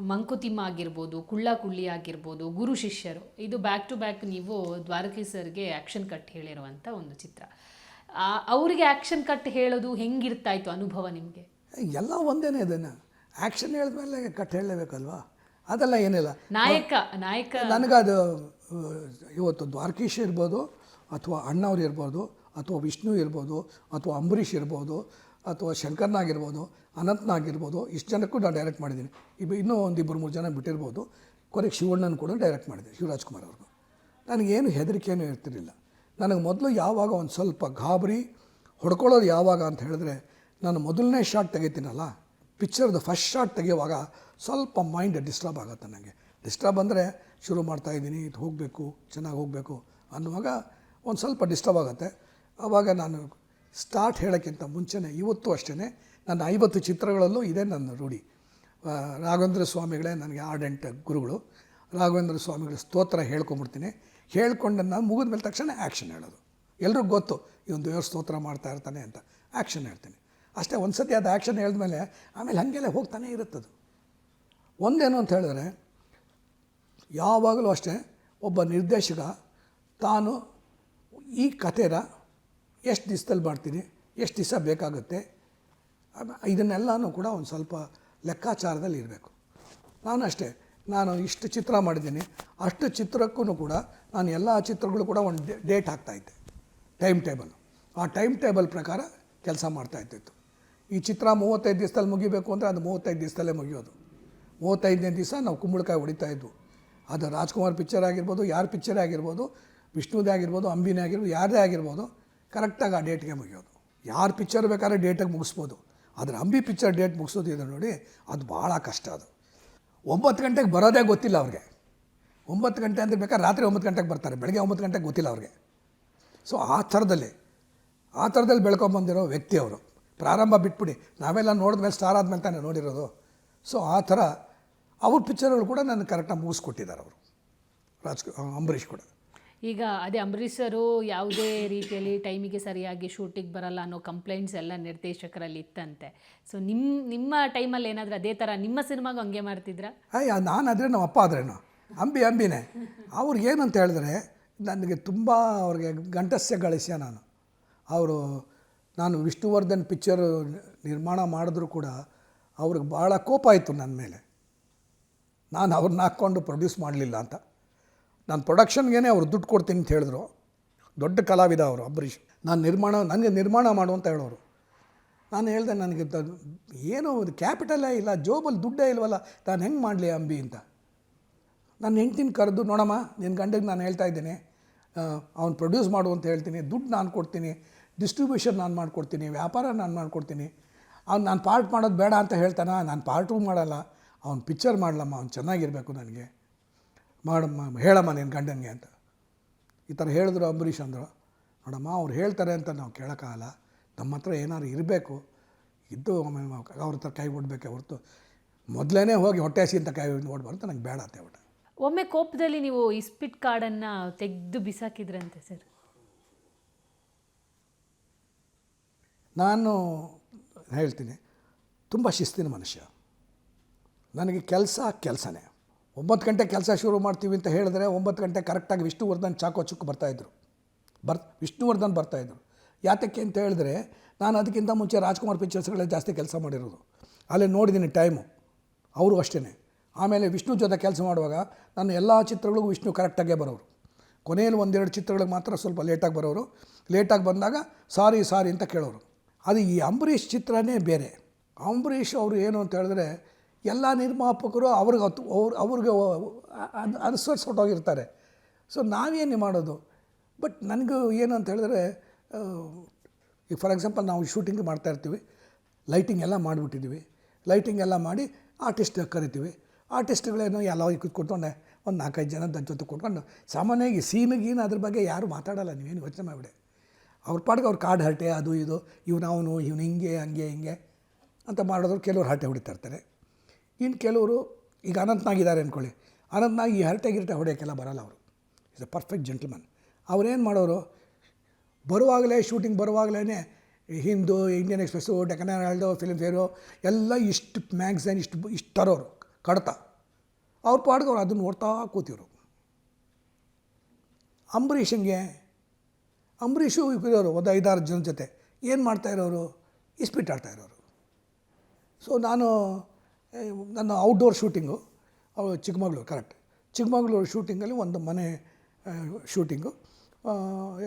ಮಂಕುತಿಮ್ಮ ಆಗಿರ್ಬೋದು ಕುಳ್ಳ ಕುಳ್ಳಿ ಆಗಿರ್ಬೋದು ಗುರು ಶಿಷ್ಯರು ಇದು ಬ್ಯಾಕ್ ಟು ಬ್ಯಾಕ್ ನೀವು ದ್ವಾರಕಿ ಸರ್ಗೆ ಆ್ಯಕ್ಷನ್ ಕಟ್ ಹೇಳಿರುವಂಥ ಒಂದು ಚಿತ್ರ. ಅವರಿಗೆ ಆ್ಯಕ್ಷನ್ ಕಟ್ ಹೇಳೋದು ಹೆಂಗಿರ್ತಾ ಇತ್ತು ಅನುಭವ ನಿಮಗೆ? ಎಲ್ಲ ಒಂದೇನೇ ಇದನ್ನು. ಆ್ಯಕ್ಷನ್ ಹೇಳಿದ್ಮೇಲೆ ಕಟ್ ಹೇಳಲೇಬೇಕಲ್ವಾ? ಅದೆಲ್ಲ ಏನಿಲ್ಲ. ನಾಯಕ ನಾಯಕ. ನನಗದು ಇವತ್ತು ದ್ವಾರಕೀಶ್ ಇರ್ಬೋದು ಅಥವಾ ಅಣ್ಣವ್ರು ಇರ್ಬೋದು ಅಥವಾ ವಿಷ್ಣು ಇರ್ಬೋದು ಅಥವಾ ಅಂಬರೀಷ್ ಇರ್ಬೋದು ಅಥವಾ ಶಂಕರ್ನಾಗಿರ್ಬೋದು ಅನಂತ್ನಾಗಿರ್ಬೋದು ಇಷ್ಟು ಜನಕ್ಕೂ ನಾನು ಡೈರೆಕ್ಟ್ ಮಾಡಿದ್ದೀನಿ. ಇಬ್ಬ ಇನ್ನೂ ಒಂದು ಇಬ್ಬರು ಮೂರು ಜನ ಬಿಟ್ಟಿರ್ಬೋದು. ಕೊನೆಗೆ ಶಿವಣ್ಣನ ಕೂಡ ಡೈರೆಕ್ಟ್ ಮಾಡಿದೆ ಶಿವರಾಜ್ ಕುಮಾರ್ ಅವ್ರಿಗೂ ನನಗೇನು ಹೆದರಿಕೆಯೂ ಇರ್ತಿರಲಿಲ್ಲ. ನನಗೆ ಮೊದಲು ಯಾವಾಗ ಒಂದು ಸ್ವಲ್ಪ ಗಾಬರಿ, ಹೊಡ್ಕೊಳ್ಳೋದು ಯಾವಾಗ ಅಂತ ಹೇಳಿದ್ರೆ, ನಾನು ಮೊದಲನೇ ಶಾಟ್ ತೆಗಿತೀನಲ್ಲ ಪಿಕ್ಚರ್ದು ಫಸ್ಟ್ ಶಾಟ್ ತೆಗೆಯುವಾಗ ಸ್ವಲ್ಪ ಮೈಂಡ್ ಡಿಸ್ಟರ್ಬ್ ಆಗುತ್ತೆ ನನಗೆ ಡಿಸ್ಟರ್ಬ್ ಅಂದರೆ ಶುರು ಮಾಡ್ತಾ ಇದ್ದೀನಿ, ಇದು ಹೋಗಬೇಕು, ಚೆನ್ನಾಗಿ ಹೋಗಬೇಕು ಅನ್ನುವಾಗ ಒಂದು ಸ್ವಲ್ಪ ಡಿಸ್ಟರ್ಬ್ ಆಗುತ್ತೆ. ಆವಾಗ ನಾನು ಸ್ಟಾರ್ಟ್ ಹೇಳೋಕ್ಕಿಂತ ಮುಂಚೆನೇ, ಇವತ್ತು ಅಷ್ಟೇ ನನ್ನ ಐವತ್ತು ಚಿತ್ರಗಳಲ್ಲೂ ಇದೇ ನನ್ನ ರೂಢಿ. ರಾಘವೇಂದ್ರ ಸ್ವಾಮಿಗಳೇ ನನಗೆ ಆರ್ಡೆಂಟ್ ಗುರುಗಳು. ರಾಘವೇಂದ್ರ ಸ್ವಾಮಿಗಳ ಸ್ತೋತ್ರ ಹೇಳ್ಕೊಂಬಿಡ್ತೀನಿ. ಹೇಳ್ಕೊಂಡು ನಾನು ಮುಗಿದ ಮೇಲೆ ತಕ್ಷಣ ಆ್ಯಕ್ಷನ್ ಹೇಳೋದು. ಎಲ್ರಿಗೂ ಗೊತ್ತು ಇವನು ದೇವ್ರ ಸ್ತೋತ್ರ ಮಾಡ್ತಾ ಇರ್ತಾನೆ ಅಂತ. ಆ್ಯಕ್ಷನ್ ಹೇಳ್ತೀನಿ. ಅಷ್ಟೇ ಒಂದು ಸತಿ ಅದು ಆ್ಯಕ್ಷನ್ ಹೇಳಿದ್ಮೇಲೆ ಆಮೇಲೆ ಹಾಗೆಲ್ಲ ಹೋಗ್ತಾನೆ ಇರುತ್ತದು. ಒಂದೇನು ಅಂತ ಹೇಳಿದ್ರೆ, ಯಾವಾಗಲೂ ಅಷ್ಟೇ, ಒಬ್ಬ ನಿರ್ದೇಶಕ ತಾನು ಈ ಕಥೆನ ಎಷ್ಟು ದಿವಸದಲ್ಲಿ ಮಾಡ್ತೀನಿ, ಎಷ್ಟು ದಿವಸ ಬೇಕಾಗುತ್ತೆ ಇದನ್ನೆಲ್ಲನೂ ಕೂಡ ಒಂದು ಸ್ವಲ್ಪ ಲೆಕ್ಕಾಚಾರದಲ್ಲಿ ಇರಬೇಕು. ನಾನು ಅಷ್ಟೇ, ನಾನು ಇಷ್ಟು ಚಿತ್ರ ಮಾಡಿದ್ದೀನಿ, ಅಷ್ಟು ಚಿತ್ರಕ್ಕೂ ಕೂಡ ನಾನು ಎಲ್ಲ ಚಿತ್ರಗಳು ಕೂಡ ಒಂದು ಡೇಟ್ ಹಾಕ್ತಾಯಿದ್ದೆ ಟೈಮ್ ಟೇಬಲ್. ಆ ಟೈಮ್ ಟೇಬಲ್ ಪ್ರಕಾರ ಕೆಲಸ ಮಾಡ್ತಾ ಇದ್ದಿತ್ತು. ಈ ಚಿತ್ರ ಮೂವತ್ತೈದು ದಿವಸದಲ್ಲಿ ಮುಗಿಬೇಕು ಅಂದರೆ ಅದು ಮೂವತ್ತೈದು ದಿವಸದಲ್ಲೇ ಮುಗಿಯೋದು. ಮೂವತ್ತೈದನೇ ದಿವಸ ನಾವು ಕುಂಬಳಕಾಯಿ ಹೊಡಿತಾ ಇದ್ವು. ಅದು ರಾಜ್ಕುಮಾರ್ ಪಿಕ್ಚರ್ ಆಗಿರ್ಬೋದು, ಯಾರ ಪಿಕ್ಚರ್ ಆಗಿರ್ಬೋದು, ವಿಷ್ಣುದೇ ಆಗಿರ್ಬೋದು, ಅಂಬಿನೇ ಆಗಿರ್ಬೋದು, ಯಾರದೇ ಆಗಿರ್ಬೋದು ಕರೆಕ್ಟಾಗಿ ಆ ಡೇಟ್ಗೆ ಮುಗಿಯೋದು. ಯಾರು ಪಿಕ್ಚರ್ ಬೇಕಾದ್ರೆ ಡೇಟಾಗಿ ಮುಗಿಸ್ಬೋದು. ಆದರೆ ಅಂಬಿ ಪಿಕ್ಚರ್ ಡೇಟ್ ಮುಗಿಸೋದಿದೆ ನೋಡಿ, ಅದು ಭಾಳ ಕಷ್ಟ ಅದು. ಒಂಬತ್ತು ಗಂಟೆಗೆ ಬರೋದೇ ಗೊತ್ತಿಲ್ಲ ಅವ್ರಿಗೆ. ಒಂಬತ್ತು ಗಂಟೆ ಅಂದರೆ ಬೇಕಾದ್ರೆ ರಾತ್ರಿ ಒಂಬತ್ತು ಗಂಟೆಗೆ ಬರ್ತಾರೆ, ಬೆಳಗ್ಗೆ ಒಂಬತ್ತು ಗಂಟೆಗೆ ಗೊತ್ತಿಲ್ಲ ಅವ್ರಿಗೆ. ಸೊ ಆ ಥರದಲ್ಲಿ ಆ ಥರದಲ್ಲಿ ಬೆಳ್ಕೊಂಬಂದಿರೋ ವ್ಯಕ್ತಿ ಅವರು. ಪ್ರಾರಂಭ ಬಿಟ್ಬಿಡಿ. ನಾವೆಲ್ಲ ನೋಡಿದ್ಮೇಲೆ ಸ್ಟಾರ್ ಆದಮೇಲೆ ತಾನೇ ನೋಡಿರೋದು. ಸೊ ಆ ಥರ ಅವ್ರ ಪಿಕ್ಚರ್ಗಳು ಕೂಡ ನಾನು ಕರೆಕ್ಟಾಗಿ ಮುಗಿಸ್ಕೊಟ್ಟಿದ್ದಾರೆ ಅವರು. ರಾಜ್ ಅಂಬರೀಷ್ ಕೂಡ. ಈಗ ಅದೇ ಅಂಬರೀಷರು ಯಾವುದೇ ರೀತಿಯಲ್ಲಿ ಟೈಮಿಗೆ ಸರಿಯಾಗಿ ಶೂಟಿಂಗ್ ಬರಲ್ಲ ಅನ್ನೋ ಕಂಪ್ಲೇಂಟ್ಸ್ ಎಲ್ಲ ನಿರ್ದೇಶಕರಲ್ಲಿ ಇತ್ತಂತೆ. ಸೊ ನಿಮ್ಮ ನಿಮ್ಮ ಟೈಮಲ್ಲಿ ಏನಾದರೂ ಅದೇ ಥರ ನಿಮ್ಮ ಸಿನಿಮಾಗೂ ಹಂಗೆ ಮಾಡ್ತಿದ್ರಾ? ಅಯ್ಯ ನಾನು ಆದರೆ ನಮ್ಮ ಅಪ್ಪ ಆದ್ರೇನು? ಅಂಬಿ, ಅಂಬಿನೇ. ಅವ್ರಿಗೆ ಏನಂತ ಹೇಳಿದ್ರೆ, ನನಗೆ ತುಂಬ ಅವ್ರಿಗೆ ಗಂಟಸ್ಯ ಗಳಿಸ್ಯ ನಾನು. ಅವರು, ನಾನು ವಿಷ್ಣುವರ್ಧನ್ ಪಿಕ್ಚರ್ ನಿರ್ಮಾಣ ಮಾಡಿದ್ರು ಕೂಡ ಅವ್ರಿಗೆ ಭಾಳ ಕೋಪ ಆಯಿತು ನನ್ನ ಮೇಲೆ. ನಾನು ಅವ್ರನ್ನ ಹಾಕ್ಕೊಂಡು ಪ್ರೊಡ್ಯೂಸ್ ಮಾಡಲಿಲ್ಲ ಅಂತ. ನಾನು ಪ್ರೊಡಕ್ಷನ್ಗೇ ಅವ್ರು ದುಡ್ಡು ಕೊಡ್ತೀನಿ ಅಂತ ಹೇಳಿದ್ರು. ದೊಡ್ಡ ಕಲಾವಿದ ಅವರು, ಅಂಬರೀಷ್. ನಾನು ನಿರ್ಮಾಣ ನನಗೆ ನಿರ್ಮಾಣ ಮಾಡು ಅಂತ ಹೇಳೋರು. ನಾನು ಹೇಳಿದೆ ನನಗೆ ಏನೋ ಒಂದು ಕ್ಯಾಪಿಟಲೇ ಇಲ್ಲ ಜೋಬಲ್ಲಿ ದುಡ್ಡೇ ಇಲ್ವಲ್ಲ ನಾನು ಹೆಂಗೆ ಮಾಡಲಿ ಅಂಬಿ ಅಂತ. ನನ್ನ ಹೆಂಡ್ತಿನ ಕರೆದು, ನೋಡಮ್ಮ ನಿನ್ನ ಗಂಡಗೆ ನಾನು ಹೇಳ್ತಾ ಇದ್ದೀನಿ ಅವ್ನು ಪ್ರೊಡ್ಯೂಸ್ ಮಾಡು ಅಂತ ಹೇಳ್ತೀನಿ, ದುಡ್ಡು ನಾನು ಕೊಡ್ತೀನಿ ಡಿಸ್ಟ್ರಿಬ್ಯೂಷನ್ ನಾನು ಮಾಡಿಕೊಡ್ತೀನಿ, ವ್ಯಾಪಾರ ನಾನು ಮಾಡಿಕೊಡ್ತೀನಿ. ಅವ್ನು ನಾನು ಪಾರ್ಟ್ ಮಾಡೋದು ಬೇಡ ಅಂತ ಹೇಳ್ತಾನೆ? ನಾನು ಪಾರ್ಟೂ ಮಾಡಲ್ಲ. ಅವ್ನು ಪಿಕ್ಚರ್ ಮಾಡಲಮ್ಮ, ಅವ್ನು ಚೆನ್ನಾಗಿರಬೇಕು ನನಗೆ. ಮಾಡಮ್ಮ ಹೇಳಮ್ಮ ನೀನು ಗಂಡನಿಗೆ ಅಂತ. ಈ ಥರ ಹೇಳಿದ್ರು ಅಂಬರೀಷ್ ಅಂದರು. ನೋಡಮ್ಮ ಅವ್ರು ಹೇಳ್ತಾರೆ ಅಂತ ನಾವು ಕೇಳೋಕ್ಕಾಗಲ್ಲ. ನಮ್ಮ ಹತ್ರ ಏನಾದ್ರು ಇರಬೇಕು. ಇದ್ದು ಆಮೇಲೆ ನಾವು ಅವ್ರ ಹತ್ರ ಕೈ ಬಿಡ್ಬೇಕೆ ಹೊರತು ಮೊದಲೇ ಹೋಗಿ ಹೊಟ್ಟೆ ಹಸಿ ಅಂತ ಕೈ ಓಡ್ಬಾರ್ದು ನನಗೆ ಬೇಡ ಅಂತ ಹೇಳ್ಬಿಟ್ಟೆ ಒಮ್ಮೆ ಕೋಪದಲ್ಲಿ ನೀವು ಇಸ್ಪಿಟ್ ಕಾರ್ಡನ್ನು ತೆಗೆದು ಬಿಸಾಕಿದ್ರಂತೆ ಸರ್? ನಾನು ಹೇಳ್ತೀನಿ ತುಂಬ ಶಿಸ್ತಿನ ಮನುಷ್ಯ. ನನಗೆ ಕೆಲಸ ಕೆಲಸನೇ. ಒಂಬತ್ತು ಗಂಟೆ ಕೆಲಸ ಶುರು ಮಾಡ್ತೀವಿ ಅಂತ ಹೇಳಿದ್ರೆ ಒಂಬತ್ತು ಗಂಟೆ ಕರೆಕ್ಟಾಗಿ ವಿಷ್ಣುವರ್ಧನ್ ಚಾಕೋ ಚುಕ್ಕು ಬರ್ತಾಯಿದ್ರು ಬರ್ ವಿಷ್ಣುವರ್ಧನ್ ಬರ್ತಾಯಿದ್ರು ಯಾತಕ್ಕೆ ಅಂತ ಹೇಳಿದ್ರೆ ನಾನು ಅದಕ್ಕಿಂತ ಮುಂಚೆ ರಾಜ್ಕುಮಾರ್ ಪಿಕ್ಚರ್ಸ್ಗಳೇ ಜಾಸ್ತಿ ಕೆಲಸ ಮಾಡಿರೋದು. ಅಲ್ಲೇ ನೋಡಿದ್ದೀನಿ ಟೈಮು. ಅವರು ಅಷ್ಟೇ ಆಮೇಲೆ ವಿಷ್ಣು ಜೊತೆ ಕೆಲಸ ಮಾಡುವಾಗ ನಾನು ಎಲ್ಲ ಚಿತ್ರಗಳಿಗೂ ವಿಷ್ಣು ಕರೆಕ್ಟಾಗೇ ಬರೋರು. ಕೊನೆಯಲ್ಲಿ ಒಂದೆರಡು ಚಿತ್ರಗಳಿಗೆ ಮಾತ್ರ ಸ್ವಲ್ಪ ಲೇಟಾಗಿ ಬರೋರು. ಲೇಟಾಗಿ ಬಂದಾಗ ಸಾರಿ ಸಾರಿ ಅಂತ ಕೇಳೋರು. ಅದು ಈ ಅಂಬರೀಷ್ ಚಿತ್ರನೇ ಬೇರೆ. ಅಂಬರೀಷ್ ಅವರು ಏನು ಅಂತ ಹೇಳಿದ್ರೆ ಎಲ್ಲ ನಿರ್ಮಾಪಕರು ಅವ್ರಿಗೆ ಹತ್ತು- ಅವ್ರು ಅವ್ರಿಗೆ ಹೊಟ್ಟೋಗಿರ್ತಾರೆ ಸೊ ನಾವೇನು ಮಾಡೋದು? ಬಟ್ ನನಗೂ ಏನು ಅಂತ ಹೇಳಿದ್ರೆ ಈಗ ಫಾರ್ ಎಕ್ಸಾಂಪಲ್ ನಾವು ಶೂಟಿಂಗ್ ಮಾಡ್ತಾಯಿರ್ತೀವಿ ಲೈಟಿಂಗ್ ಎಲ್ಲ ಮಾಡಿಬಿಟ್ಟಿದ್ದೀವಿ. ಲೈಟಿಂಗ್ ಎಲ್ಲ ಮಾಡಿ ಆರ್ಟಿಸ್ಟ್ ಕರಿತೀವಿ. ಆರ್ಟಿಸ್ಟ್ಗಳೇನು ಎಲ್ಲ ಕೂತ್ಕೊಂಡೆ ಒಂದು ನಾಲ್ಕೈದು ಜನ ಜೊತೆ ಕೂತ್ಕೊಂಡು ಸಾಮಾನ್ಯವಾಗಿ ಸೀನಿಗೀನು ಅದ್ರ ಬಗ್ಗೆ ಯಾರು ಮಾತಾಡಲ್ಲ, ನೀವೇನು ಯೋಚನೆ ಮಾಡಿಬಿಡಿ. ಅವ್ರ ಪಾಡಿಗೆ ಅವ್ರ ಕಾಡು ಹರಟೆ, ಅದು ಇದು, ಇವನು ಅವನು, ಇವ್ನು ಹಿಂಗೆ, ಹಂಗೆ, ಹಿಂಗೆ ಅಂತ ಮಾಡೋದ್ರು ಕೆಲವ್ರು ಹರಟೆ ಹೊಡಿತಾ ಇರ್ತಾರೆ. ಇನ್ನು ಕೆಲವರು ಈಗ ಅನಂತನಾಗಿದ್ದಾರೆ ಅಂದ್ಕೊಳ್ಳಿ. ಅನಂತನಾಗಿ ಈ ಹರಟೆ ಗಿರಟೆ ಹೊಡೆಯೋಕ್ಕೆಲ್ಲ ಬರಲ್ಲ ಅವರು. ಇಸ್ ಅ ಪರ್ಫೆಕ್ಟ್ ಜೆಂಟ್ಲ್ಮನ್ ಅವ್ರೇನು ಮಾಡೋರು? ಬರುವಾಗಲೇ shooting ಬರುವಾಗಲೇ Hindu Indian Express Deccan Herald Filmfare ಎಲ್ಲ ಇಷ್ಟು ಮ್ಯಾಗ್ಝೈನ್ ಇಷ್ಟು ಇಷ್ಟು ತರೋರು. ಕಡತ. ಅವ್ರ ಪಾಡ್ಗೆ ಅವ್ರು ಅದನ್ನು ನೋಡ್ತಾ ಕೂತಿರು ಅಂಬರೀಷಂಗೆ, ಅಂಬರೀಷು ಇರೋರು, ಒಂದು ಐದಾರು ಜನ ಜೊತೆ. ಏನು ಮಾಡ್ತಾ ಇರೋರು? ಇಸ್ಪಿಟ್ ಆಡ್ತಾ ಇರೋರು. ಸೊ ನಾನು ನನ್ನ outdoor shooting Chikkamagaluru correct Chikkamagaluru ಶೂಟಿಂಗಲ್ಲಿ ಒಂದು ಮನೆ ಶೂಟಿಂಗು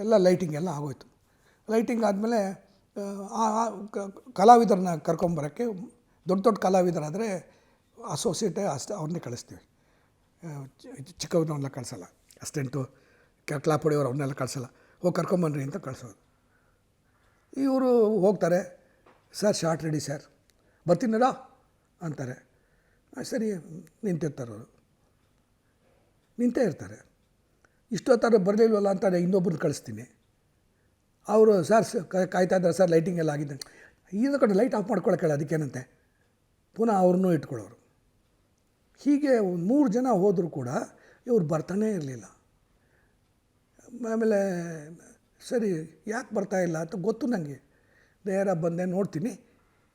ಎಲ್ಲ ಲೈಟಿಂಗ್ ಎಲ್ಲ ಆಗೋಯ್ತು. ಲೈಟಿಂಗ್ ಆದಮೇಲೆ, ಆ ಕಲಾವಿದರನ್ನ ಕರ್ಕೊಂಬರೋಕ್ಕೆ ದೊಡ್ಡ ದೊಡ್ಡ ಕಲಾವಿದರಾದರೆ ಅಸೋಸಿಯೇಟೇ ಅಷ್ಟೇ ಅವ್ರನ್ನೇ ಕಳಿಸ್ತೀವಿ. ಚಿಕ್ಕವ್ರನ್ನೆಲ್ಲ ಕಳಿಸಲ್ಲ. ಅಸ್ಟೆಂಟು ಕ್ಲಾಪ್ ಹೊಡೆಯೋರು ಅವ್ರನ್ನೆಲ್ಲ ಕಳಿಸಲ್ಲ. ಹೋಗಿ ಕರ್ಕೊಂಬನ್ರಿ ಅಂತ ಕಳಿಸೋದು. ಇವರು ಹೋಗ್ತಾರೆ, ಸರ್ ಶಾರ್ಟ್ ರೆಡಿ ಸರ್ ಬರ್ತೀನಲ್ಲ? ಅಂತಾರೆ. ಸರಿ, ನಿಂತಿರ್ತಾರೆ ಅವರು. ನಿಂತೇ ಇರ್ತಾರೆ. ಇಷ್ಟೊತ್ತರ ಬರಲಿಲ್ವಲ್ಲ ಅಂತ ಇನ್ನೊಬ್ಬರನ್ನ ಕಳಿಸ್ತೀನಿ. ಅವರು, ಸರ್ ಕಾಯ್ತಾ ಇದ್ದಾರೆ, ಸರ್, ಲೈಟಿಂಗ್ ಎಲ್ಲ ಆಗಿದೆ. ಈಗ ಕಡೆ ಲೈಟ್ ಆಫ್ ಮಾಡ್ಕೊಳಕ್ಕೆ ಅದಕ್ಕೇನಂತೆ. ಪುನಃ ಅವ್ರನ್ನೂ ಇಟ್ಕೊಳ್ಳೋರು. ಹೀಗೆ ಒಂದು ಮೂರು ಜನ ಹೋದರೂ ಕೂಡ ಇವ್ರು ಬರ್ತಾನೇ ಇರಲಿಲ್ಲ. ಆಮೇಲೆ, ಸರಿ, ಯಾಕೆ ಬರ್ತಾ ಇಲ್ಲ? ಅಂತ ಗೊತ್ತು ನನಗೆ ನೇರ ಬಂದೆ, ನೋಡ್ತೀನಿ.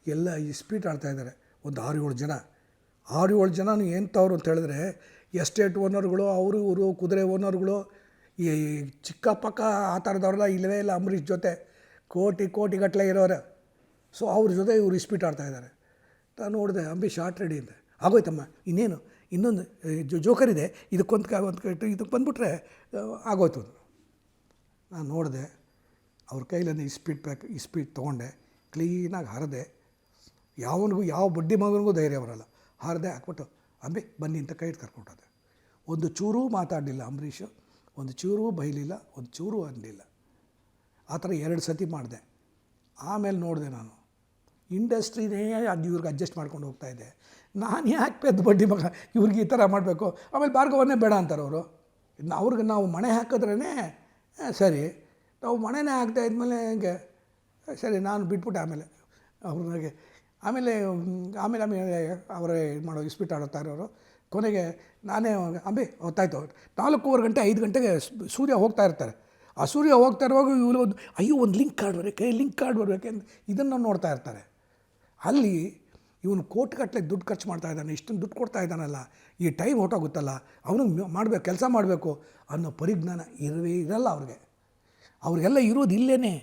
ಎಲ್ಲ ಈ ಸ್ಪೀಡ್ ಆಡ್ತಾ ಇದ್ದಾರೆ. ಒಂದು ಆರು ಏಳು ಜನ. ಆರು ಏಳು ಜನ ಎಂಥವ್ರು ಅಂತ ಹೇಳಿದ್ರೆ ಎಸ್ಟೇಟ್ ಓನರ್ಗಳು, ಅವರು ಇವರು ಕುದುರೆ ಓನರ್ಗಳು, ಈ ಚಿಕ್ಕ ಪಕ್ಕ ಆ ಥರದವ್ರಲ್ಲ ಇಲ್ಲವೇ ಇಲ್ಲ ಅಂಬರೀಷ್ ಜೊತೆ. ಕೋಟಿ ಕೋಟಿ ಗಟ್ಟಲೆ ಇರೋರೆ. ಸೊ ಅವ್ರ ಜೊತೆ ಇವ್ರು ಇಸ್ಪೀಟ್ ಆಡ್ತಾ ಇದ್ದಾರೆ. ನಾನು ನೋಡಿದೆ ಅಂಬಿ ಶಾರ್ಟ್ ರೆಡಿ ಅಂತ ಆಗೋಯ್ತಮ್ಮ, ಇನ್ನೇನು? ಇನ್ನೊಂದು ಜೋಕರ್ ಇದೆ. ಇದಕ್ಕೊಂದು ಒಂದು ಕಟ್ಟು ಇದಕ್ಕೆ ಬಂದುಬಿಟ್ರೆ ಆಗೋಯ್ತು ನಾನು ನೋಡಿದೆ, ಅವ್ರ ಕೈಲಿ ಇಸ್ಪೀಟ್ ಪ್ಯಾಕ್ ಇಸ್ಪೀಟ್ ತೊಗೊಂಡೆ. ಕ್ಲೀನಾಗಿ ಹರಿದೆ ಯಾವನಿಗೂ ಯಾವ ಬಡ್ಡಿ ಮಗನಿಗೂ ಧೈರ್ಯ ಬರಲ್ಲ. ಹಾರದೆ ಹಾಕ್ಬಿಟ್ಟು, ಅಂಬಿ, ಬನ್ನಿ ಅಂತ ಕೈ ಕರ್ಕೊಂಡೋದೆ ಒಂದು ಚೂರೂ ಮಾತಾಡಲಿಲ್ಲ ಅಂಬರೀಷು, ಒಂದು ಚೂರೂ ಬೈಲಿಲ್ಲ, ಒಂದು ಚೂರೂ ಅನ್ನಲಿಲ್ಲ ಆ ಥರ ಎರಡು ಸತಿ ಮಾಡಿದೆ. ಆಮೇಲೆ ನೋಡಿದೆ ನಾನು, ಇಂಡಸ್ಟ್ರಿನೇ ಅದು ಇವ್ರಿಗೆ ಅಡ್ಜಸ್ಟ್ ಮಾಡ್ಕೊಂಡು ಹೋಗ್ತಾ ಇದೆ. ನಾನು ಯಾಕೆ ಪೆದ್ದು ಬಡ್ಡಿ ಮಗ? ಇವ್ರಿಗೆ ಈ ಥರ ಮಾಡಬೇಕು. ಆಮೇಲೆ ಭಾರ್ಗವನ್ನೇ ಬೇಡ ಅಂತಾರೆ ಅವರು. ಅವ್ರಿಗೆ ನಾವು ಮಣೆ ಹಾಕಿದ್ರೇ ಸರಿ. ನಾವು ಮಣೆನೇ ಹಾಕ್ತಾ ಇದ್ಮೇಲೆ ಹೆಂಗೆ? ಸರಿ, ನಾನು ಬಿಟ್ಬಿಟ್ಟೆ ಆಮೇಲೆ. ಅವ್ರಿಗೆ ಆಮೇಲೆ ಆಮೇಲೆ ಆಮೇಲೆ ಅವರೇ ಇದು ಮಾಡೋ ಇಸ್ಪೀಟ್ ಆಡುತ್ತಾ ಇರೋರು. ಕೊನೆಗೆ ನಾನೇ ಅಂಬಿ ಹೊತ್ತಾಯ್ತು ನಾಲ್ಕೂವರೆ ಗಂಟೆ, ಐದು ಗಂಟೆಗೆ ಸೂರ್ಯ ಹೋಗ್ತಾ ಇರ್ತಾರೆ. ಆ ಸೂರ್ಯ ಹೋಗ್ತಾ ಇರುವಾಗ ಇವರು ಒಂದು, ಅಯ್ಯೋ, ಒಂದು ಲಿಂಕ್ ಕಾರ್ಡ್ ಬರಬೇಕು ಲಿಂಕ್ ಕಾರ್ಡ್ ಬರಬೇಕು ಇದನ್ನು ನೋಡ್ತಾ ಇರ್ತಾರೆ. ಅಲ್ಲಿ ಇವನು ಕೋಟಿಗಟ್ಟಲೆ ದುಡ್ಡು ಖರ್ಚು ಮಾಡ್ತಾ ಇದ್ದಾನೆ, ಇಷ್ಟೊಂದು ದುಡ್ಡು ಕೊಡ್ತಾ ಇದ್ದಾನಲ್ಲ, ಈ ಟೈಮ್ ಹೊಟ್ಟೋಗುತ್ತಲ್ಲ ಅವನಿಗೆ ಮಾಡಬೇಕು, ಕೆಲಸ ಮಾಡಬೇಕು ಅನ್ನೋ ಪರಿಜ್ಞಾನ ಇರವೇ ಇರಲ್ಲ ಅವ್ರಿಗೆ. ಅವ್ರಿಗೆಲ್ಲ ಇರೋದು ಇಲ್ಲೇ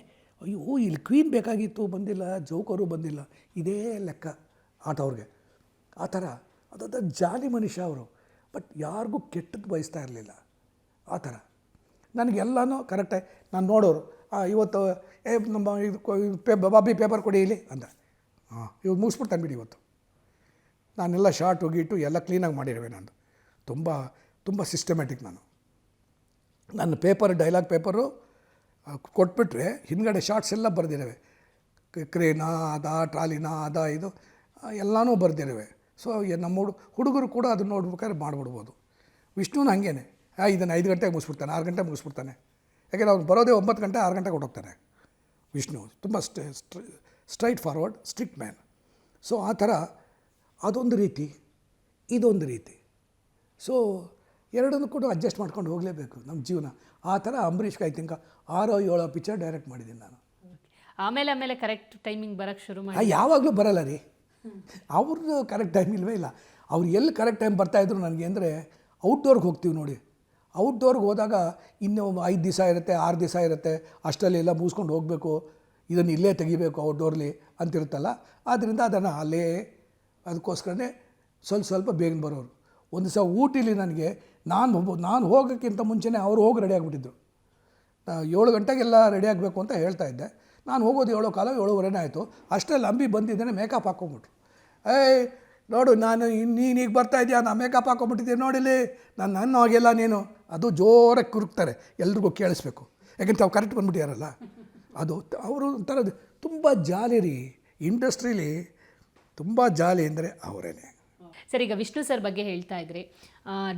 ಅಯ್ಯೋ, ಇಲ್ಲಿ ಕ್ವೀನ್ ಬೇಕಾಗಿತ್ತು, ಬಂದಿಲ್ಲ ಜೋಕರು ಬಂದಿಲ್ಲ. ಇದೇ ಲೆಕ್ಕ ಆಟ ಅವ್ರಿಗೆ. ಆ ಥರ. ಅದೊಂದು ಜಾಲಿ ಮನುಷ್ಯ ಅವರು. ಬಟ್ ಯಾರಿಗೂ ಕೆಟ್ಟದ್ದು ಬಯಸ್ತಾ ಇರಲಿಲ್ಲ. ಆ ಥರ. ನನಗೆಲ್ಲನೂ ಕರೆಕ್ಟಾಗಿ ನಾನು ನೋಡೋರು ಇವತ್ತು, ಏ, ನಮ್ಮ ಇದು ಪೇ, ಬಾಬಿ ಪೇಪರ್ ಕೊಡಿ ಇಲ್ಲಿ, ಅಂದ. ಹಾಂ ಇವಾಗ ಮುಗಿಸ್ಬಿಡ್ತಾನೆ ಬಿಡಿ ಇವತ್ತು. ನಾನೆಲ್ಲ ಶಾರ್ಟ್ ಹೋಗಿಟ್ಟು ಎಲ್ಲ ಕ್ಲೀನಾಗಿ ಮಾಡಿರುವೆ ನಾನು ತುಂಬ ತುಂಬ ಸಿಸ್ಟಮ್ಯಾಟಿಕ್ ನಾನು. ನನ್ನ ಪೇಪರ್ ಡೈಲಾಗ್ ಪೇಪರು ಕೊಟ್ಬಿಟ್ರೆ ಹಿಂದ್ಗಡೆ ಶಾರ್ಟ್ಸ್ ಎಲ್ಲ ಬರೆದಿರವೆ ಕ್ರೇನಾ ಅದ, ಟ್ರಾಲಿನಾ ಅದ, ಇದು ಎಲ್ಲನೂ ಬರೆದಿರವೆ ಸೊ ನಮ್ಮ ಹುಡು, ಹುಡುಗರು ಕೂಡ ಅದನ್ನ ನೋಡ್ಬೇಕಾದ್ರೆ ಮಾಡಿಬಿಡ್ಬೋದು. ವಿಷ್ಣುನ ಹಾಗೇನೆ. ಇದನ್ನು ಐದು ಗಂಟೆಗೆ ಮುಗಿಸ್ಬಿಡ್ತಾನೆ, ಆರು ಗಂಟೆಗೆ ಮುಗಿಸ್ಬಿಡ್ತಾನೆ. ಯಾಕೆಂದರೆ ಅವ್ನು ಬರೋದೇ ಒಂಬತ್ತು ಗಂಟೆ, ಆರು ಗಂಟೆಗೆ ಹೊಟ್ಟೋಗ್ತಾನೆ ವಿಷ್ಣು. ತುಂಬ straight forward strict man so ಆ ಥರ ಅದೊಂದು ರೀತಿ, ಇದೊಂದು ರೀತಿ. ಸೊ ಎರಡನ್ನೂ ಕೂಡ ಅಡ್ಜಸ್ಟ್ ಮಾಡ್ಕೊಂಡು ಹೋಗಲೇಬೇಕು ನಮ್ಮ ಜೀವನ. ಆ ಥರ ಅಂಬರೀಷ್ಗೆ ಐ ತಿಂಕ ಆರೋ ಏಳೋ ಪಿಕ್ಚರ್ ಡೈರೆಕ್ಟ್ ಮಾಡಿದ್ದೀನಿ ನಾನು. ಆಮೇಲೆ ಆಮೇಲೆ ಕರೆಕ್ಟ್ ಟೈಮಿಂಗ್ ಬರೋಕ್ಕೆ ಶುರು ಮಾಡಿ ಯಾವಾಗಲೂ ಬರಲ್ಲ ರೀ. ಅವ್ರದ್ದು ಕರೆಕ್ಟ್ ಟೈಮ್ ಇಲ್ಲವೇ ಇಲ್ಲ. ಅವ್ರು ಎಲ್ಲಿ ಕರೆಕ್ಟ್ ಟೈಮ್ ಬರ್ತಾಯಿದ್ರು ನನಗೆ ಅಂದರೆ ಔಟ್ಡೋರ್ಗೆ ಹೋಗ್ತೀವಿ ನೋಡಿ. ಔಟ್ಡೋರ್ಗೆ ಹೋದಾಗ ಇನ್ನೂ ಐದು ದಿವಸ ಇರುತ್ತೆ ಆರು ದಿವಸ ಇರುತ್ತೆ. ಅಷ್ಟರಲ್ಲಿ ಎಲ್ಲ ಮುಗಿಸ್ಕೊಂಡು ಹೋಗಬೇಕು. ಇದನ್ನು ಇಲ್ಲೇ ತೆಗಿಬೇಕು ಔಟ್ಡೋರ್ಲಿ ಅಂತಿರುತ್ತಲ್ಲ. ಆದ್ದರಿಂದ ಅದನ್ನು ಅಲ್ಲೇ ಅದಕ್ಕೋಸ್ಕರನೇ ಸ್ವಲ್ಪ ಸ್ವಲ್ಪ ಬೇಗ ಬರೋರು. ಒಂದು ದಿವಸ ಊಟಿಲಿ ನನಗೆ ನಾನು ನಾನು ಹೋಗೋಕ್ಕಿಂತ ಮುಂಚೆನೇ ಅವ್ರು ಹೋಗಿ ರೆಡಿ ಆಗಿಬಿಟ್ಟಿದ್ರು. ಏಳು ಗಂಟೆಗೆಲ್ಲ ರೆಡಿ ಆಗಬೇಕು ಅಂತ ಹೇಳ್ತಾ ಇದ್ದೆ. ನಾನು ಹೋಗೋದು ಏಳು ಕಾಲ, ಏಳುವರೆನೇ ಆಯಿತು. ಅಷ್ಟರಲ್ಲಿ ಅಂಬಿ ಬಂದಿದ್ದೇನೆ ಮೇಕಪ್ ಹಾಕ್ಕೊಂಬಿಟ್ರು ಏಯ್, ನೋಡು, ನಾನು ನೀನು ಈಗ ಬರ್ತಾ ಇದೆಯಾ? ನಾನು ಮೇಕಪ್ ಹಾಕ್ಕೊಂಬಿಟ್ಟಿದ್ದೀನಿ ನೋಡಿಲಿ ನಾನು ನನ್ನ ಹೋಗಿಲ್ಲ ನೀನು. ಅದು ಜೋರಾಗಿ ಕುರುಕ್ತಾರೆ. ಎಲ್ರಿಗೂ ಕೇಳಿಸ್ಬೇಕು. ಯಾಕಂತ ಅವ್ರು ಕರೆಕ್ಟ್ ಬಂದ್ಬಿಟ್ಟಿಯಾರಲ್ಲ ಅದು ಅವರು ಒಂಥರ ತುಂಬ ಜಾಲಿ ರೀ. ಇಂಡಸ್ಟ್ರೀಲಿ ತುಂಬ ಜಾಲಿ ಅಂದರೆ ಅವರೇನೆ. ಸರ್, ಈಗ ವಿಷ್ಣು ಸರ್ ಬಗ್ಗೆ ಹೇಳ್ತಾ ಇದ್ರಿ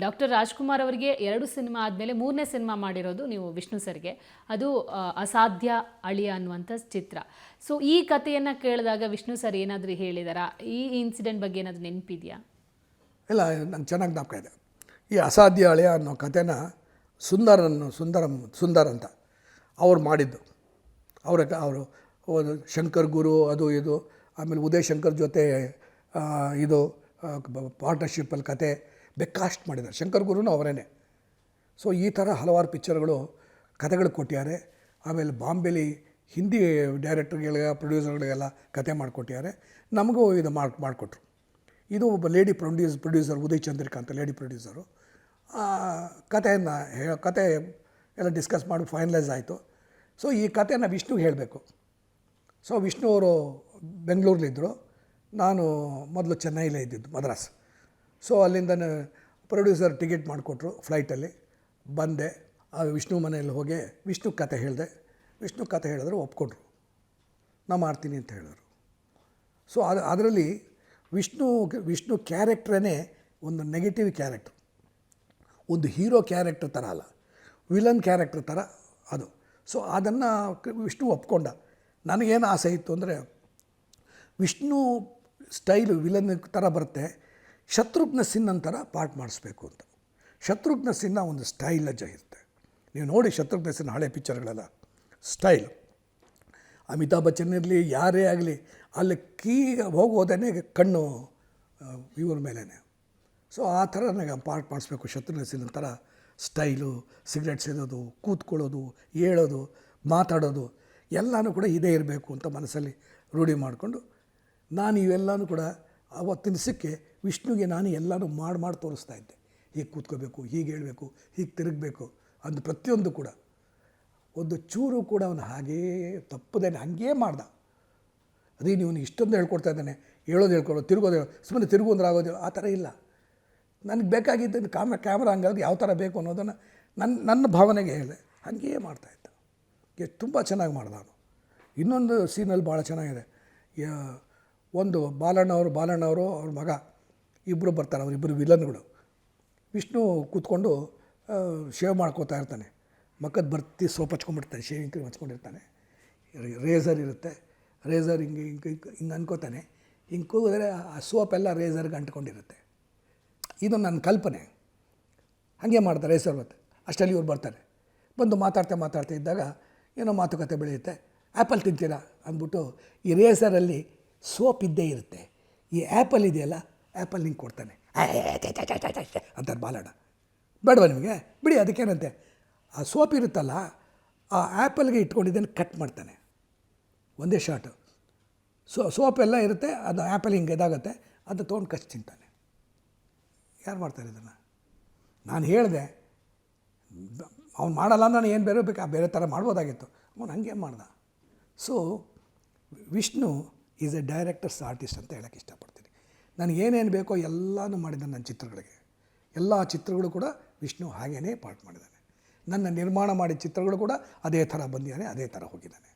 ಡಾಕ್ಟರ್ ರಾಜ್ಕುಮಾರ್ ಅವರಿಗೆ ಎರಡು ಸಿನಿಮಾ ಆದಮೇಲೆ ಮೂರನೇ ಸಿನಿಮಾ ಮಾಡಿರೋದು ನೀವು ವಿಷ್ಣು ಸರ್ಗೆ. ಅದು ಅಸಾಧ್ಯ ಅಳಿಯ ಅನ್ನುವಂಥ ಚಿತ್ರ. ಸೊ ಈ ಕಥೆಯನ್ನು ಕೇಳಿದಾಗ ವಿಷ್ಣು ಸರ್ ಏನಾದರೂ ಹೇಳಿದಾರಾ? ಈ ಇನ್ಸಿಡೆಂಟ್ ಬಗ್ಗೆ ಏನಾದರೂ ನೆನಪಿದೆಯಾ? ಇಲ್ಲ, ನಂಗೆ ಚೆನ್ನಾಗಿ ಜ್ಞಾಪಕ ಇದೆ. ಈ ಅಸಾಧ್ಯ ಅಳಿಯ ಅನ್ನೋ ಕಥೆನ ಸುಂದರನ್ನು, ಸುಂದರಂ, ಸುಂದರ್ ಅಂತ ಅವ್ರು ಮಾಡಿದ್ದು. ಅವರ ಅವರು ಶಂಕರ್ ಗುರು, ಅದು ಇದು, ಆಮೇಲೆ ಉದಯ್ ಶಂಕರ್ ಜೊತೆ ಇದು ಪಾರ್ಟ್ನರ್ಶಿಪ್ಪಲ್ಲಿ ಕತೆ ಬೆಕ್ಕಾಸ್ಟ್ ಮಾಡಿದ್ದಾರೆ. ಶಂಕರ್ ಗುರುನೂ ಅವರೇನೆ. ಸೊ ಈ ಥರ ಹಲವಾರು ಪಿಕ್ಚರ್ಗಳು ಕಥೆಗಳು ಕೊಟ್ಟಿದ್ದಾರೆ. ಆಮೇಲೆ ಬಾಂಬೆಲಿ ಹಿಂದಿ ಡೈರೆಕ್ಟರ್ಗಳಿಗೆ ಪ್ರೊಡ್ಯೂಸರ್ಗಳಿಗೆಲ್ಲ ಕತೆ ಮಾಡಿಕೊಟ್ಟಿದ್ದಾರೆ. ನಮಗೂ ಇದು ಮಾಡಿ, ಮಾಡಿಕೊಟ್ರು. ಇದು ಒಬ್ಬ lady produce, producer Uday Chandrika ಅಂತ ಲೇಡಿ ಪ್ರೊಡ್ಯೂಸರು. ಕಥೆಯನ್ನು ಕತೆ ಎಲ್ಲ ಡಿಸ್ಕಸ್ ಮಾಡಿ ಫೈನಲೈಸ್ ಆಯಿತು. ಸೊ ಈ ಕಥೆನ ವಿಷ್ಣುಗೆ ಹೇಳಬೇಕು. ಸೊ ವಿಷ್ಣು ಅವರು ಬೆಂಗಳೂರಲ್ಲಿದ್ದರು ನಾನು ಮೊದಲು ಚೆನ್ನೈಲೇ ಇದ್ದಿದ್ದು, ಮದ್ರಾಸ್. ಸೊ ಅಲ್ಲಿಂದ ಪ್ರೊಡ್ಯೂಸರ್ ಟಿಕೆಟ್ ಮಾಡಿಕೊಟ್ರು ಫ್ಲೈಟಲ್ಲಿ. ಬಂದೆ, ಆ ವಿಷ್ಣು ಮನೆಯಲ್ಲಿ ಹೋಗಿ ವಿಷ್ಣು ಕತೆ ಹೇಳಿದೆ. ವಿಷ್ಣು ಕತೆ ಹೇಳಿದ್ರು, ಒಪ್ಕೊಂಡ್ರು. ನಾ ಮಾಡ್ತೀನಿ ಅಂತ ಹೇಳಿದ್ರು. ಸೊ ಅದು, ಅದರಲ್ಲಿ ವಿಷ್ಣು ವಿಷ್ಣು ಕ್ಯಾರೆಕ್ಟ್ರೇ ಒಂದು ನೆಗೆಟಿವ್ ಕ್ಯಾರೆಕ್ಟ್ರ್. ಒಂದು ಹೀರೋ ಕ್ಯಾರೆಕ್ಟ್ರ್ ಥರ ಅಲ್ಲ. ವಿಲನ್ ಕ್ಯಾರೆಕ್ಟ್ರ್ ಥರ ಅದು. ಸೊ ಅದನ್ನು ವಿಷ್ಣು ಒಪ್ಕೊಂಡ. ನನಗೇನು ಆಸೆ ಇತ್ತು ಅಂದರೆ ವಿಷ್ಣು ಸ್ಟೈಲು ವಿಲನ್ ಥರ ಬರುತ್ತೆ. ಶತ್ರುಘ್ನ ಸಿನ್ ಥರ ಪಾಠ ಮಾಡಿಸ್ಬೇಕು ಅಂತ. ಶತ್ರುಘ್ನ ಸಿನ್ಹಾ ಒಂದು ಸ್ಟೈಲಜ್ಜ ಇರುತ್ತೆ. ನೀವು ನೋಡಿ ಶತ್ರುಘ್ನ ಸಿನ್ಹಾ ಹಳೆ ಪಿಕ್ಚರ್ಗಳೆಲ್ಲ. ಸ್ಟೈಲ್. ಅಮಿತಾಬ್ ಬಚ್ಚನ್ ಇರಲಿ, ಯಾರೇ ಆಗಲಿ, ಅಲ್ಲಿ ಕೀ ಹೋಗೋದೇ ಕಣ್ಣು ಇವ್ರ ಮೇಲೇ ಸೊ ಆ ಥರ ನನಗೆ ಪಾರ್ಟ್ ಮಾಡಿಸ್ಬೇಕು ಶತ್ರುಘ್ನ ಸಿನ್ಹನ್ ಥರ ಸ್ಟೈಲು ಸಿಗರೆಟ್ ಸೇದೋದು ಕೂತ್ಕೊಳ್ಳೋದು, ಹೇಳೋದು, ಮಾತಾಡೋದು, ಎಲ್ಲನೂ ಕೂಡ ಇದೇ ಇರಬೇಕು ಅಂತ ಮನಸ್ಸಲ್ಲಿ ರೂಢಿ ಮಾಡಿಕೊಂಡು, ನಾನು ಇವೆಲ್ಲನೂ ಕೂಡ ಅವತ್ತಿನ ದಿವಸಕ್ಕೆ ವಿಷ್ಣುಗೆ ನಾನು ಎಲ್ಲನೂ ಮಾಡಿ ಮಾಡಿ ತೋರಿಸ್ತಾ ಇದ್ದೆ. ಹೀಗೆ ಕೂತ್ಕೋಬೇಕು, ಹೀಗೆ ಹೇಳಬೇಕು, ಹೀಗೆ ತಿರುಗಬೇಕು ಅದು ಪ್ರತಿಯೊಂದು ಕೂಡ. ಒಂದು ಚೂರು ಕೂಡ ಅವನು ಹಾಗೇ ತಪ್ಪದೇ ಹಾಗೇ ಮಾಡ್ದ. ಅದೇ ನೀವು ಇಷ್ಟೊಂದು ಹೇಳ್ಕೊಡ್ತಾ ಇದ್ದಾನೆ, ಹೇಳೋದು ಹೇಳ್ಕೊಳ್ಳೋ ತಿರುಗೋದು ಸುಮ್ಮನೆ ತಿರುಗು ಅಂದ್ರೆ ಆಗೋದು ಆ ಥರ ಇಲ್ಲ. ನನಗೆ ಬೇಕಾಗಿದ್ದು ಕಾಮ ಕ್ಯಾಮ್ರಾ ಹಂಗಾಗಿ ಯಾವ ಥರ ಬೇಕು ಅನ್ನೋದನ್ನು ನನ್ನ ನನ್ನ ಭಾವನೆಗೆ ಹೇಳಿದೆ. ಹಾಗೇ ಮಾಡ್ತಾಯಿದ್ದ ಎಷ್ಟು ತುಂಬ ಚೆನ್ನಾಗಿ ಮಾಡ್ದ ಅವನು. ಇನ್ನೊಂದು ಸೀನಲ್ಲಿ ಭಾಳ ಚೆನ್ನಾಗಿದೆ. ಒಂದು ಬಾಲಣ್ಣವರು ಬಾಲಣ್ಣವರು ಅವ್ರ ಮಗ. ಇಬ್ಬರು ಬರ್ತಾರೆ ಅವರಿಬ್ಬರು ವಿಲನ್ಗಳು. ವಿಷ್ಣು ಕೂತ್ಕೊಂಡು ಶೇವ್ ಮಾಡ್ಕೋತಾ ಇರ್ತಾನೆ. ಮಕ್ಕದ ಬರ್ತಿ ಸೋಪ್ ಹಚ್ಕೊಂಡ್ಬಿಡ್ತಾನೆ, ಶೇವಿಂಗ್ ಕ್ರೀಮ್ ಹಚ್ಕೊಂಡಿರ್ತಾನೆ. ರೇಸರ್ ಇರುತ್ತೆ. ರೇಸರ್ ಹಿಂಗೆ ಹಿಂಗೆ ಹಿಂಗೆ ಅನ್ಕೋತಾನೆ. ಹಿಂಗೆ ಕೂಗಿದ್ರೆ ಆ ಸೋಪ್ ಎಲ್ಲ ರೇಸರ್ಗೆ ಅಂಟ್ಕೊಂಡಿರುತ್ತೆ. ಇದು ನನ್ನ ಕಲ್ಪನೆ. ಹಾಗೆ ಮಾಡ್ತಾರೆ ರೇಸರ್ ಮತ್ತೆ. ಅಷ್ಟರಲ್ಲಿ ಇವ್ರು ಬರ್ತಾರೆ. ಬಂದು ಮಾತಾಡ್ತಾ ಮಾತಾಡ್ತಾ ಇದ್ದಾಗ ಏನೋ ಮಾತುಕತೆ ಬೆಳೆಯುತ್ತೆ. ಆ್ಯಪಲ್ ತಿಂತೀರಾ ಅಂದ್ಬಿಟ್ಟು ಈ ರೇಸರಲ್ಲಿ ಸೋಪ್ ಇದ್ದೇ ಇರುತ್ತೆ. ಈ ಆ್ಯಪಲ್ ಇದೆಯಲ್ಲ ಆ್ಯಪಲ್ ನಿಂಗೆ ಕೊಡ್ತಾನೆ. ಅಂತಾರೆ ಬಾಲಣ್ಣ. ಬೇಡವಾ ನಿಮಗೆ? ಬಿಡಿ, ಅದಕ್ಕೇನಂತೆ? ಆ ಸೋಪ್ ಇರುತ್ತಲ್ಲ, ಆ ಆ್ಯಪಲ್ಗೆ ಇಟ್ಕೊಂಡಿದ್ದೇನೆ ಕಟ್ ಮಾಡ್ತಾನೆ. ಒಂದೇ ಶಾರ್ಟು ಸೊ, ಸೋಪ್ ಎಲ್ಲ ಇರುತ್ತೆ, ಅದು ಆ್ಯಪಲ್ ಹಿಂಗೆ ಇದಾಗುತ್ತೆ, ಅದು ತೊಗೊಂಡು ಕಚ್ಚಿ ತಿಂತಾನೆ. ಯಾರು ಮಾಡ್ತಾರೆ ಇದನ್ನು? ನಾನು ಹೇಳಿದೆ, ಅವ್ನು ಮಾಡಲ್ಲ ನಾನು ಏನು ಬೇರೆ ಬೇಕು ಬೇರೆ ಥರ ಮಾಡ್ಬೋದಾಗಿತ್ತು. ಅವನು ಹಂಗೆ ಮಾಡ್ದ. So Vishnu is a director's artist ಅಂತ ಹೇಳೋಕ್ಕೆ ಇಷ್ಟಪಡ್ತೀನಿ. ನನಗೆ ಏನೇನು ಬೇಕೋ ಎಲ್ಲನೂ ಮಾಡಿದ್ದಾನೆ ನನ್ನ ಚಿತ್ರಗಳಿಗೆ. ಎಲ್ಲ ಚಿತ್ರಗಳು ಕೂಡ ವಿಷ್ಣು ಹಾಗೇ ಪಾಠ ಮಾಡಿದ್ದಾನೆ. ನನ್ನ ನಿರ್ಮಾಣ ಮಾಡಿದ ಚಿತ್ರಗಳು ಕೂಡ ಅದೇ ಥರ ಬಂದಿದ್ದಾನೆ, ಅದೇ ಥರ ಹೋಗಿದ್ದಾನೆ.